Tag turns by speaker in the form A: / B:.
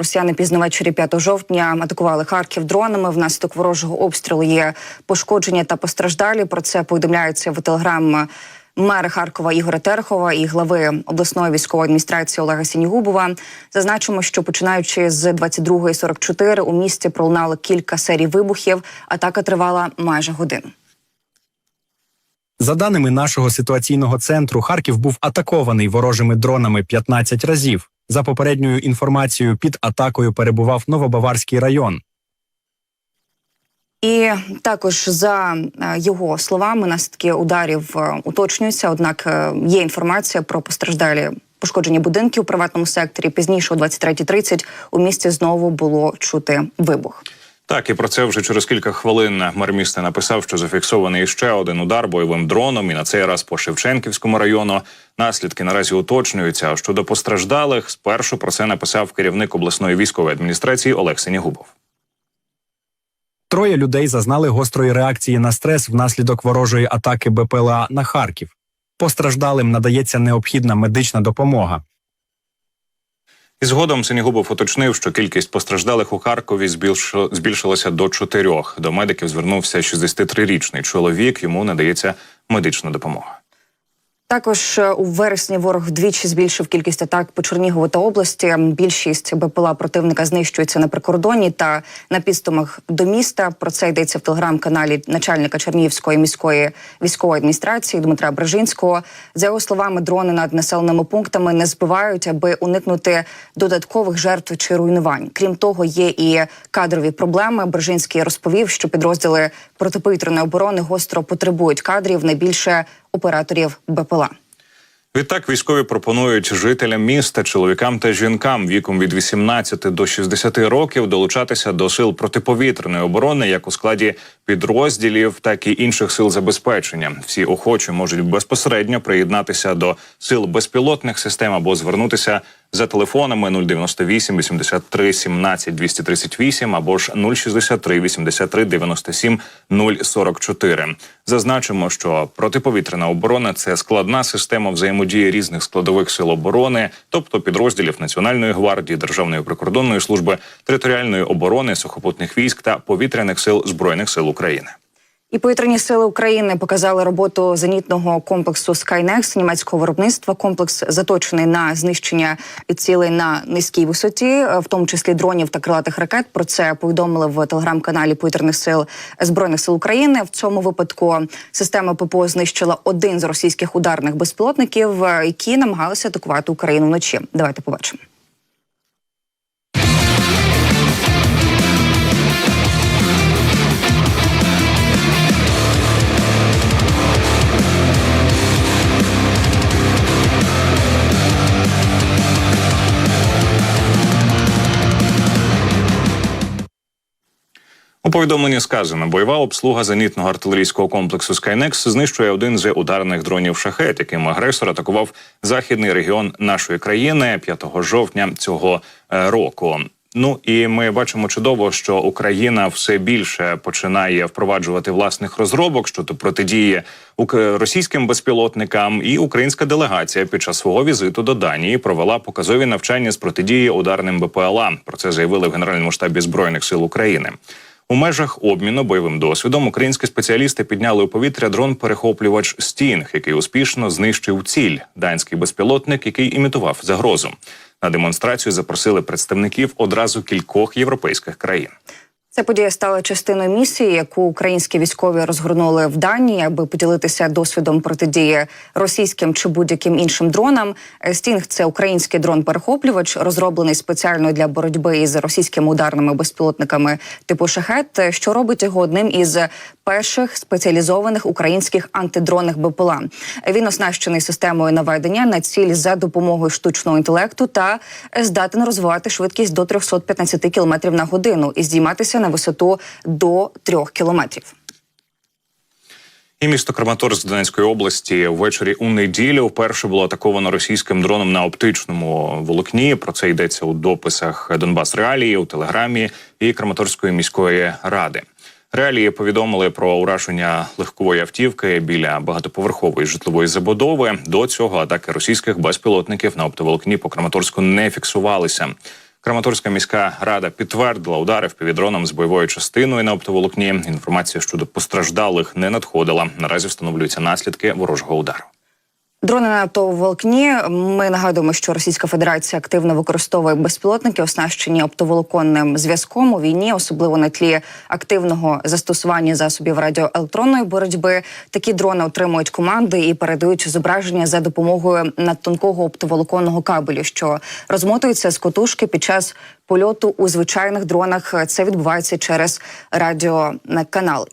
A: Росіяни пізно ввечері 5 жовтня атакували Харків дронами. Внаслідок ворожого обстрілу є пошкодження та постраждалі. Про це повідомляється в телеграм мера Харкова Ігоря Терхова і глави обласної військової адміністрації Олега Сінігубова. Зазначимо, що починаючи з 22.44 у місті пролунало кілька серій вибухів. Атака тривала майже годину.
B: За даними нашого ситуаційного центру, Харків був атакований ворожими дронами 15 разів. За попередньою інформацією, під атакою перебував Новобаварський район.
A: І також за е, його словами, наслідки ударів е, уточнюються. Однак е, є інформація про постраждалі пошкоджені будинки у приватному секторі. Пізніше, о 23.30 у місті знову було чути вибух.
C: Так, і про це вже через кілька хвилин мер міста написав, що зафіксований ще один удар бойовим дроном, і на цей раз по Шевченківському району. Наслідки наразі уточнюються. А щодо постраждалих, спершу про це написав керівник обласної військової адміністрації Олег Синігубов.
B: Троє людей зазнали гострої реакції на стрес внаслідок ворожої атаки БПЛА на Харків. Постраждалим надається необхідна медична допомога.
C: І згодом Синігубов уточнив, що кількість постраждалих у Харкові збільш- збільшилася до чотирьох. До медиків звернувся 63-річний чоловік. Йому надається медична допомога.
A: Також е, у вересні ворог вдвічі збільшив кількість атак по Чернігову та області. Більшість БПЛА противника знищується на прикордоні та на підступах до міста. Про це йдеться в телеграм-каналі начальника Чернігівської міської військової адміністрації Дмитра Брежинського. За його словами, дрони над населеними пунктами не збивають, аби уникнути додаткових жертв чи руйнувань. Крім того, є і кадрові проблеми. Брежинський розповів, що підрозділи протиповітряної оборони гостро потребують кадрів найбільше операторів БПЛА.
C: Відтак військові пропонують жителям міста, чоловікам та жінкам віком від 18 до 60 років долучатися до сил протиповітряної оборони як у складі підрозділів, так і інших сил забезпечення. Всі охочі можуть безпосередньо приєднатися до сил безпілотних систем або звернутися за телефонами 098 83 17 238 або ж 063 83 97 044. Зазначимо, що протиповітряна оборона це складна система взаємодії різних складових сил оборони, тобто підрозділів Національної гвардії, Державної прикордонної служби, територіальної оборони, сухопутних військ та повітряних сил збройних сил України.
A: І повітряні сили України показали роботу зенітного комплексу Skynex німецького виробництва. Комплекс заточений на знищення цілей на низькій висоті, в тому числі дронів та крилатих ракет. Про це повідомили в телеграм-каналі повітряних сил збройних сил України. В цьому випадку система ППО знищила один з російських ударних безпілотників, е, які намагалися атакувати Україну вночі. Давайте побачимо.
C: У повідомленні сказано, бойова обслуга зенітного артилерійського комплексу Skynex знищує один з ударних дронів шахет, яким агресор атакував західний регіон нашої країни 5 жовтня цього е, року. Ну і ми бачимо чудово, що Україна все більше починає впроваджувати власних розробок щодо протидії російським безпілотникам. І українська делегація під час свого візиту до Данії провела показові навчання з протидії ударним БПЛА. Про це заявили в Генеральному штабі збройних сил України. У межах обміну бойовим досвідом українські спеціалісти підняли у повітря дрон-перехоплювач Стінг, який успішно знищив ціль данський безпілотник, який імітував загрозу. На демонстрацію запросили представників одразу кількох європейських країн.
A: Ця подія стала частиною місії, яку українські військові розгорнули в Данії, аби поділитися досвідом протидії російським чи будь-яким іншим дронам. Е, Стінг це український дрон-перехоплювач, розроблений спеціально для боротьби із російськими ударними безпілотниками типу шахет, е, що робить його одним із перших спеціалізованих українських антидронних БПЛА. Він оснащений системою наведення на ціль за допомогою штучного інтелекту та здатен розвивати швидкість до 315 км на годину і здійматися на висоту до 3 кілометрів.
C: І місто Краматорськ Донецької області ввечері у неділю вперше було атаковано російським дроном на оптичному волокні. Про це йдеться у дописах Донбас Реалії у телеграмі і Краматорської міської ради. Реалії повідомили про ураження легкової автівки біля багатоповерхової житлової забудови. До цього атаки російських безпілотників на оптоволокні по Краматорську не фіксувалися. Краматорська міська рада підтвердила удари впівдроном з бойовою частиною на оптоволокні. Інформація щодо постраждалих не надходила. Наразі встановлюються наслідки ворожого удару.
A: Дрони на оптоволокні. Ми нагадуємо, що Російська Федерація активно використовує безпілотники, оснащені оптоволоконним зв'язком у війні, особливо на тлі активного застосування засобів радіоелектронної боротьби. Такі дрони отримують команди і передають зображення за допомогою надтонкого оптоволоконного кабелю, що розмотується з котушки під час польоту у звичайних дронах. Це відбувається через радіоканал.